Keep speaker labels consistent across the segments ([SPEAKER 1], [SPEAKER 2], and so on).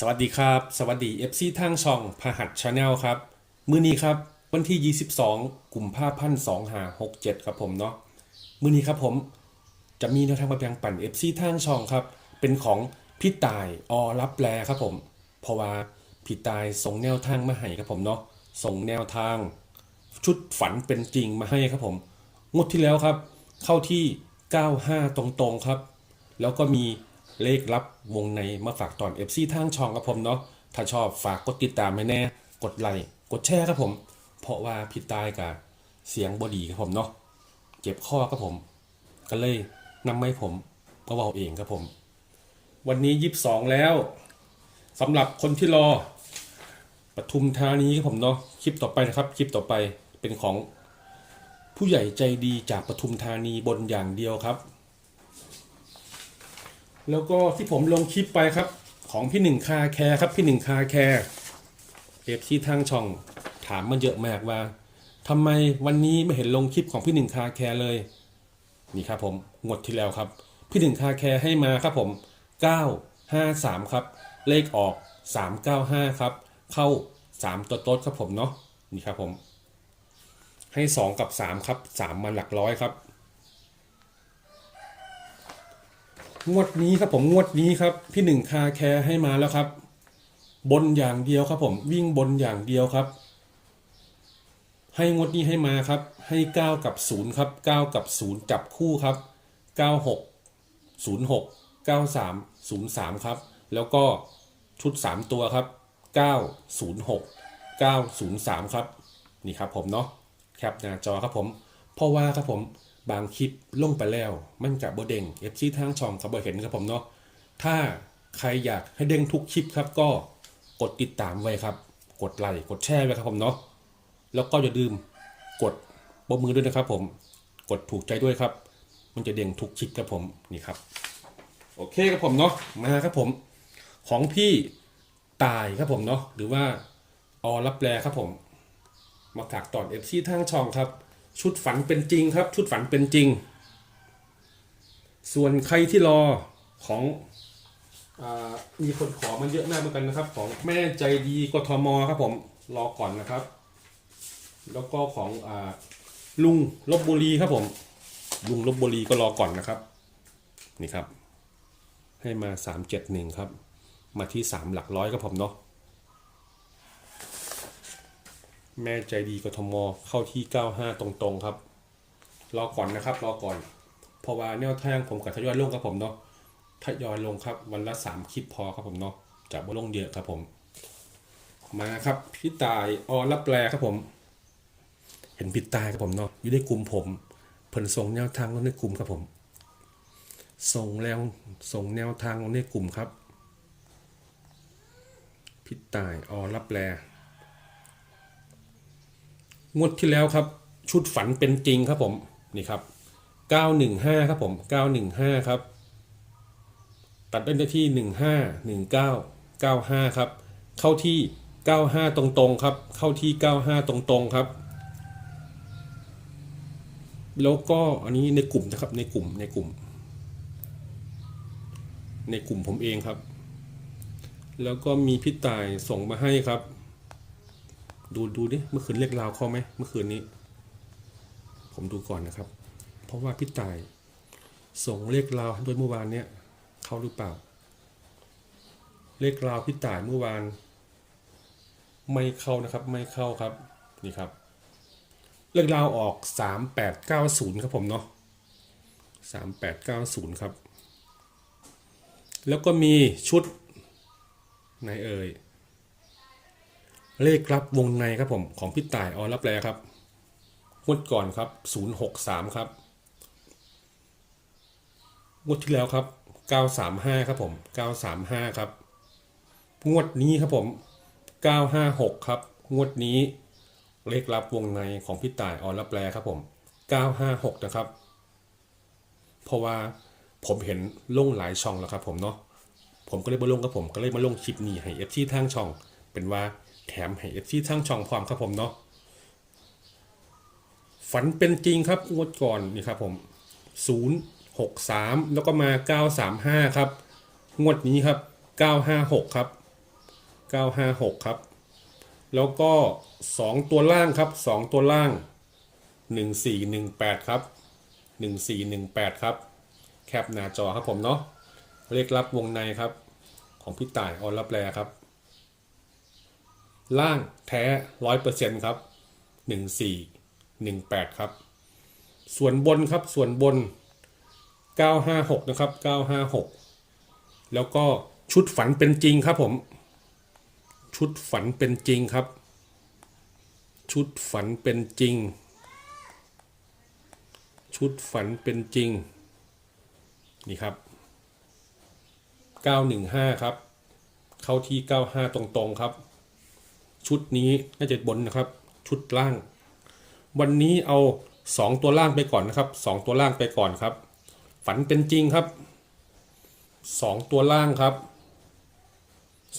[SPEAKER 1] สวัสดีครับ สวัสดี FC ทางช่องพหัสชาแนลครับ มื้อนี้ครับ วันที่ 22กุมภาพันธ์2567 ครับผมเนาะมื้อนี้ครับผมจะมีแนวทางมาแบ่งปัน FC ทางช่องครับ เป็นของพี่ตายอรับแปลครับผม เพราะว่าพี่ตายส่งแนวทางมาให้ครับผมเนาะส่งแนวทาง ชุดฝันเป็นจริงมาให้ครับผมงวดที่แล้วครับ เข้าที่ 95 ตรงๆครับ แล้วก็มี เลขลับวงในมาฝากตอน FC ทางช่องครับผมเนาะถ้าชอบฝากกดติดตามให้แน่ กดไลค์กดแชร์ครับผม เพราะว่าพี่ตายกับเสียงบอดีครับผมเนาะเจ็บข้อครับผม ก็เลยนำมาให้ผมมาเบาเองครับผม วันนี้22แล้วสำหรับคนที่รอปทุมธานีครับผมเนาะคลิปต่อไปนะครับ คลิปต่อไปเป็นของผู้ใหญ่ใจดีจากปทุมธานีบนอย่างเดียวครับ แล้วก็ที่ผมลงคลิปไปครับ ของพี่หนึ่งคาแคร์ครับพี่หนึ่งคาแคร์เอฟที่ทางช่องถามมันเยอะมากว่าทำไมวันนี้ไม่เห็นลงคลิปของพี่หนึ่งคาแคร์เลย นี่ครับผมงวดที่แล้วครับ พี่หนึ่งคาแคร์ให้มาครับผม 953 ครับ เลขออก 395 ครับ เข้า 3 ตัวโต๊ดครับผมเนาะนี่ครับผม ให้ 2 กับ 3 ครับ 3มาหลักร้อยครับ งวดนี้ครับผมงวดนี้ครับ พี่หนึ่งคาแคร์ให้มาแล้วครับ บนอย่างเดียวครับผมวิ่งบนอย่างเดียวครับ ให้งวดนี้ให้มาครับ ให้ 9 กับ 0 ครับ 9 กับ 0 จับคู่ครับ 96 06 93 03 ครับ แล้วก็ชุด 3 ตัวครับ 906 903 ครับ นี่ครับผมเนาะแคปหน้าจอครับผมเพราะว่าครับผม บางคลิปลงไปแล้ว มันกับบเด้งเอฟซีทางช่องเขาบอเห็นครับผมเนาะถ้าใครอยากให้เด้งทุกคลิปครับก็กดติดตามไว้ครับ กดไลค์กดแชร์ไว้ครับผมเนาะแล้วก็อย่าลืมกดปมมือด้วยนะครับ ผมกดถูกใจด้วยครับ มันจะเด้งทุกคลิปครับผมนี่ครับ โอเคครับผมเนาะมาครับผม ของพี่ตายครับผมเนาะหรือว่าออรับแปลครับผม มาฝากตอนเอฟซีทางช่องครับ ชุดฝันเป็นจริงครับ ชุดฝันเป็นจริง ส่วนใครที่รอของอมีคนขอมันเยอะมากเหมือนกันนะครับ ของแม่ใจดีกทมครับผมรอก่อนนะครับ แล้วก็ของอลุงลบบุรีครับผมลุงลบบุรีก็รอก่อนนะครับ นี่ครับ ให้มาสามเจ็ดหนึ่งครับ มาที่สามหลักร้อยครับผมเนาะ แม่ใจดีกทมเข้าที่ 95 ตรงๆครับ รอก่อนนะครับ รอก่อน เพราะว่าแนวทางผมกับทยอยลงครับผมเนาะทยอยลงครับ วันละ 3 คลิปพอครับผมเนาะจะบ่ลงเยอะครับผม มาครับพี่ตายออรับแปลครับผม เห็นพี่ตายครับผมเนาะอยู่ในกลุ่มผมเพิ่นส่งแนวทางลงในกลุ่มครับผมส่งแล้วส่งแนวทางลงในกลุ่มครับพี่ตายออรับแปล งวดที่แล้วครับ ชุดฝันเป็นจริงครับผมนี่ครับ 915 ครับผม 915 ครับ ตัดได้ที่ 15 19 95 ครับ เข้าที่ 95 ตรงๆครับ เข้าที่ 95 ตรงๆครับ แล้วก็อันนี้ในกลุ่มนะครับในกลุ่มในกลุ่ม ในกลุ่มผมเองครับ แล้วก็มีพี่ตายส่งมาให้ครับ ดูดูดิเมื่อคืนเรียกราวเข้าไหมเมื่อคืนนี้ ผมดูก่อนนะครับ เพราะว่าพี่ต่าย ส่งเลขราวด้วยเมื่อวานเนี้ยเข้าหรือเปล่าเลขราวพี่ต่ายเมื่อวาน ไม่เข้านะครับ ไม่เข้าครับนี่ครับเลขราวออกสามแปดเก้าศูนย์ครับผมเนาะสามแปดเก้าศูนย์ครับ แล้วก็มีชุดไหนเอ่ย เลขรับวงในครับผมของพี่ต่ายออรับแลครับงวดก่อนครับ063ครับงวดที่แล้วครับ935ครับผม935ครับงวดนี้ครับผม956ครับงวดนี้เลขรับวงในของพี่ต่ายออรับแลครับผม956นะครับ เพราะว่าผมเห็นลงหลายช่องแล้วครับผมเนาะผมก็เลยมาลงกับผมก็เลยมาลงคลิปนี้ให้เอฟซีทางช่องเป็นว่า แถมให้เอฟซีทางช่องพร้อมครับผมเนาะฝันเป็นจริงครับงวดก่อนนี่ครับผม 063 แล้วก็มา 935 ครับ งวดนี้ครับ 956 ครับ 956 ครับ แล้วก็ 2 ตัวล่างครับ 2 ตัวล่าง 1418 ครับ 1418 ครับ แคปหน้าจอครับผมเนาะเลขลับวงในครับ ของพี่ต่ายออนรับแลครับ ล่างแท้ร้อยเปอร์เซ็นต์ครับหนึ่งสี่หนึ่งแปดครับ ส่วนบนครับส่วนบนเก้าห้าหกนะครับเก้าห้าหกแล้วก็ชุดฝันเป็นจริงครับผม ชุดฝันเป็นจริงครับ ชุดฝันเป็นจริง ชุดฝันเป็นจริง นี่ครับ 915 ครับ เข้าที่ 95 ตรงๆครับ ชุดนี้น่าจะบนนะครับ ชุดล่าง วันนี้เอา 2 ตัวล่างไปก่อนนะครับ 2 ตัวล่างไปก่อนครับ ฝันเป็นจริงครับ 2 ตัวล่างครับ 09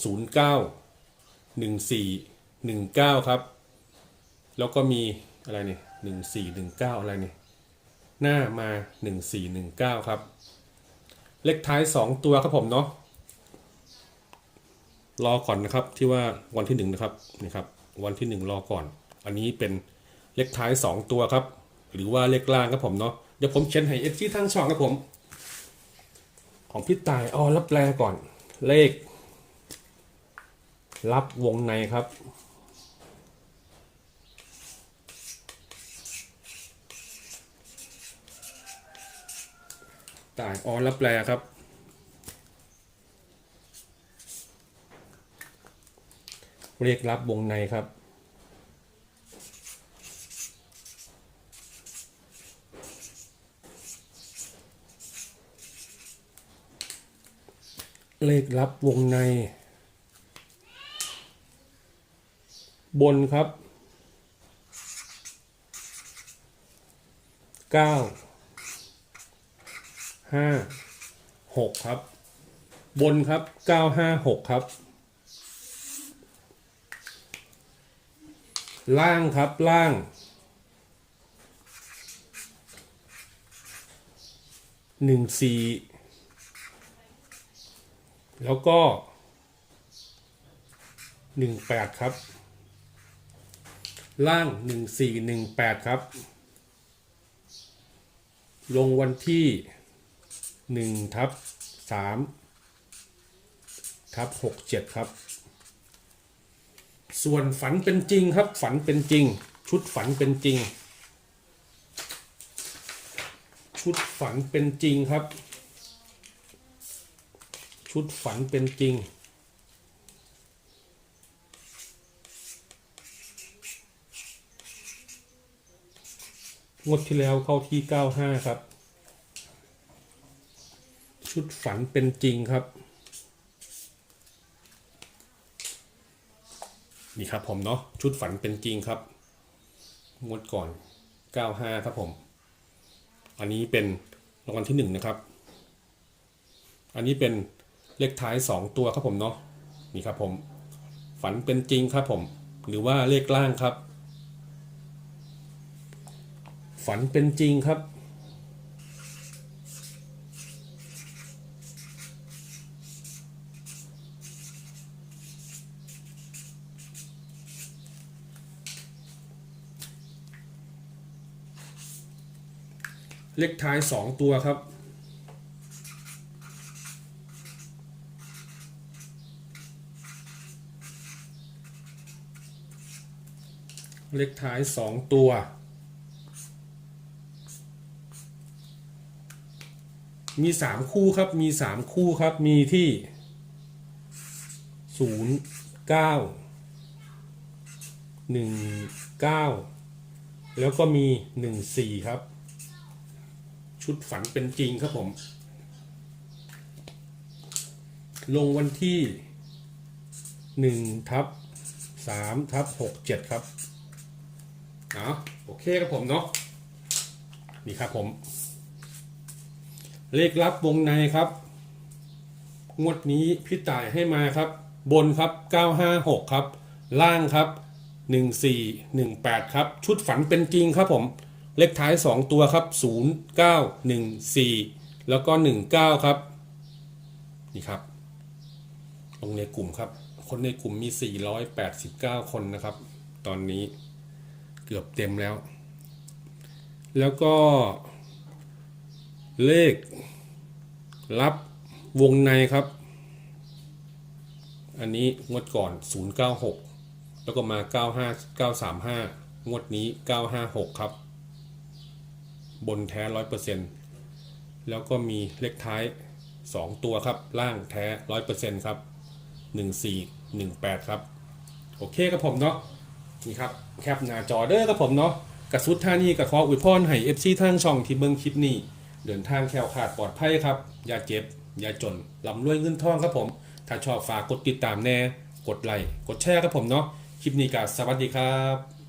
[SPEAKER 1] 14 19 ครับ แล้วก็มีอะไรเนี่ย14 19 อะไรเนี่ยหน้ามา 1419 ครับ เลขท้าย 2 ตัวครับผมเนาะ รอก่อนนะครับที่ว่าวันที่หนึ่งนะครับนี่ครับวันที่หนึ่งรอก่อน อันนี้เป็นเลขท้าย 2 ตัวครับ หรือว่าเลขล่างครับผมเนาะเดี๋ยวผมเขียนให้เอฟซีทั้งช่องครับผม ของพี่ตายอ๋อรับแปลก่อน เลข รับวงในครับตายอ๋อรับแปลครับ เรียกรับวงในครับ เลขรับวงใน บนครับเก้าห้าหกครับ บนครับเก้าห้าหกครับ ล่างครับล่าง หนึ่งสี่แล้วก็หนึ่งแปดครับ ล่างหนึ่งสี่หนึ่งแปดครับ ลงวันที่หนึ่งทับสามทับหกเจ็ดครับ ส่วนฝันเป็นจริงครับ ฝันเป็นจริง ชุดฝันเป็นจริง ชุดฝันเป็นจริงครับ ชุดฝันเป็นจริง งวดที่แล้วเข้าที่95ครับ ชุดฝันเป็นจริงครับ นี่ครับผมเนาะชุดฝันเป็นจริงครับงวดก่อน 95 ครับผม อันนี้เป็นรางวัลที่ 1 นะครับ อันนี้เป็นเลขท้าย 2 ตัวครับผมเนาะนี่ครับผม ฝันเป็นจริงครับผม หรือว่าเลขล่างครับ ฝันเป็นจริงครับ เลขท้าย 2 ตัวครับ เลขท้าย 2 ตัว มี 3 คู่ครับ มี 3 คู่ครับ มีที่ 0 9 1 9 แล้วก็มี 1 4 ครับ ชุดฝันเป็นจริงครับผม ลงวันที่1ทับ3ทับ6 7ครับเอาโอเคครับผมเนาะนี่ครับผม เลขลับวงในครับ งวดนี้พี่ต่ายให้มาครับ บนครับ 956 ครับ ล่างครับ 1418 ครับ ชุดฝันเป็นจริงครับผม เลขท้าย 2 ตัวครับ 0914 แล้วก็ 19 ครับ นี่ครับ ลงในกลุ่มครับ คนในกลุ่มมี 489 คนนะครับ ตอนนี้เกือบเต็มแล้ว แล้วก็ เลขรับวงในครับ อันนี้งวดก่อน 096 แล้วก็มา 95 935 งวดนี้ 956 ครับ บนแท้100%แล้วก็มีเลขท้าย 2 ตัวครับ ล่างแท้100%ครับ1418ครับ โอเคครับผมเนาะนี่ครับแคปหน้าจอเด้อครับผมเนาะกระสุดท่านี่กับขออวยพรให้เอฟซีทางช่องที่เบิ่งคลิปนี้ เดินทางแคล้วคลาดปลอดภัยครับ อย่าเจ็บ อย่าจนลำรวยเงินทองครับผม ถ้าชอบฝากกดติดตามแน่ กดไลค์กดแชร์ครับผมเนาะคลิปนี้ก็สวัสดีครับ